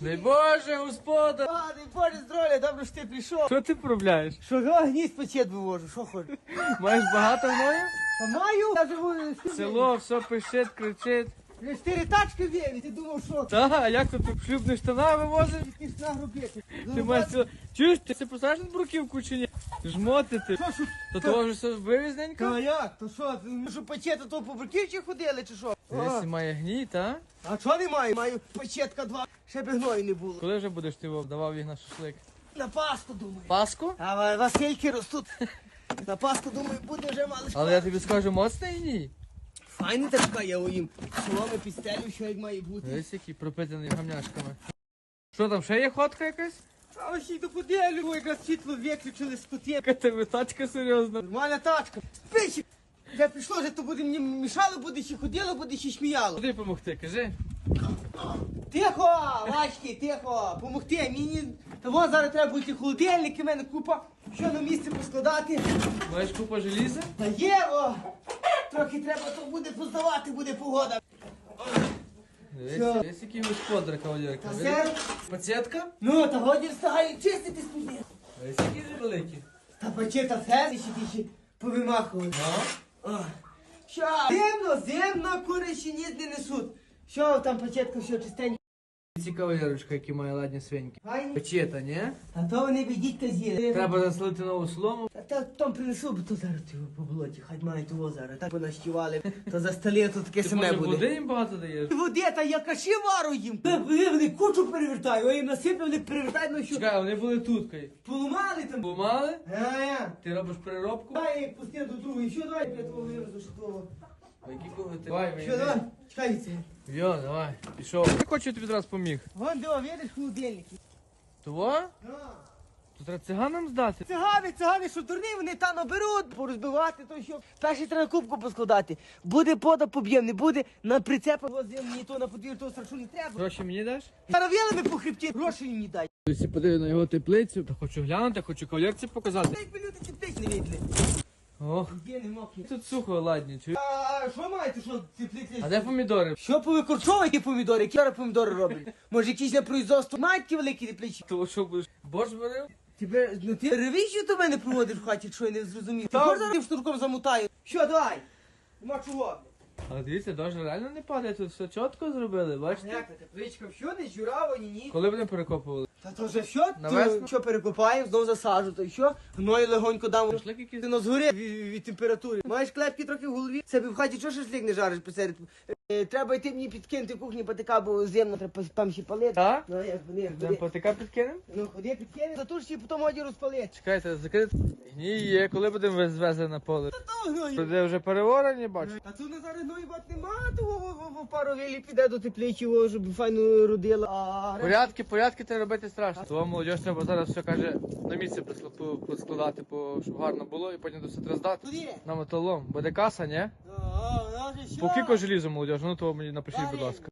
Дай Боже, господа! А, дай Боже здоров'я, добре, що ти прийшов. Що ти проявляєш? Що я гність печет вивожу, що хочеш? Маєш багато гною? Та маю, я живу в Село, все пишить, кричить. Вже Чотири тачки вєві, ти думав, що? Та, а як то ти шлюбні штана вивозиш? Ти ж нагрубити. Ти маєш ціла- Чуєш, ти це поставиш на бруківку чи ні? Жмоти ти. Що, що? То того ж все вивізненько? Та як? То що, ми що печета то по бруківці ходили, чи що? Десь має гній, та? А що не маю? Маю печетка два, ще б гною не було. Коли вже будеш ти давав їх на шашлик? На пасту, думаю. Паску? А ва- Васильки ростуть. На пасту, думаю, буде вже мали Але я тобі скажу, моцний гній. Файна тачка, я їм. Соломи підстелю, що як має бути. Дивись, який пропитаний гамняшками. Що там, ще є ходка якась? А ось до поділю, якраз світло виключили з кутєм. Яка тебе тачка серйозна. Нормальна тачка. Спичі! Я прийшло, вже то буде мені мішало, буде ще ходило, буде ще сміяло. Куди допомогти, кажи? Тихо, Вачки, тихо, помогти. Мені того зараз треба бути холодильники, в мене купа, що на місце поскладати. Маєш купа желіза? Та є, о! Трохи треба, то буде поздавати, буде погода. Що? дивись, який господар кавалерка. Та все? Пацієтка? Ну, та годі встигаю чистити спуди. Дивись, який же великий. Та фези ще ті ще повимахували. Ну? Що? Зимно, зимно, кури ще ніс не несуть. Що там пачетка, що чистенько? Ці кавалерочка, які має ладні свиньки. Печета, ні? А то вони відіть та з'їли. Треба заслити нову солому. Та, та там принесу, бо то зараз його по болоті, хай мають того зараз. Так понащівали, то за столі то таке Ти саме може буде. води їм багато даєш? Води, та я каші вару їм. Вони, вони кучу перевертаю, а їм насипав, вони перевертають, ну що. Чекай, вони були тут, кай. Поламали там. Я. Ти робиш переробку? Давай їх пусти до другої, що давай я твого що твого. Ти? Давай, Що давай? Чекай. Йо, давай, пішов. Я хочу, я тобі зараз поміг. Вон диво, видиш холодильники. Того? То треба циганам здати. Цигани, цигани, що дурні, вони там наберуть, порозбивати, то що. Перший треба кубку поскладати. Буде пода поб'єм, не буде на прицепах возимо, ні то на подвір, то страшу не треба. Гроші мені даш? Заров'яли по хребті, гроші їм не дай. Всі подивили на його теплицю. Та хочу глянути, хочу кавалерці показати. Та якби люди теплиць не. Ох, Де не мокні. тут сухо, ладні, чуєш? А що маєте, що теплиці? А де помідори? Що повикорчовуєте помідори? Які зараз помідори роблять? Може якісь на производство мають такі великі тепличі? Того що будеш? Борщ варив? Тебе, ну ти ревізію до мене проводиш в хаті, що я не зрозумів. Ти можеш зараз шнурком замотаю? Що, давай? Нема чого. Але дивіться, дощ реально не падає, тут все чітко зробили, бачите? Як та тепличка, що не жураво, ні ні. Коли вони перекопували? Та то вже що? На весну? що перекопаємо, знов засажу, то й що? Гною легонько дам. Шашлик якийсь? Ти на згорі від, від температури. Маєш клепки трохи в голові. Себе в хаті чого шашлик не жариш посеред? Е, треба йти мені підкинути кухні патика, бо зимно треба там ще палити. Так? Ну як вони, ходи. потика підкинемо? Ну ходи підкинути, затуж ще потім годі розпалити. Чекайте, закрити. Гніє, коли будемо звезли на поле? Та гною. Туди вже переворані, бачу. Та тут на зараз гною бат нема, во пару вілі піде до тепличі, во, щоб файно родила. А Порядки, порядки треба робити страшно. Того молодь треба зараз все каже на місце поскладати, щоб гарно було, і потім до все треба здати. На металом. Буде каса, ні? А, а, а, що? По кілько желізо молодь, ну то мені напишіть, будь ласка.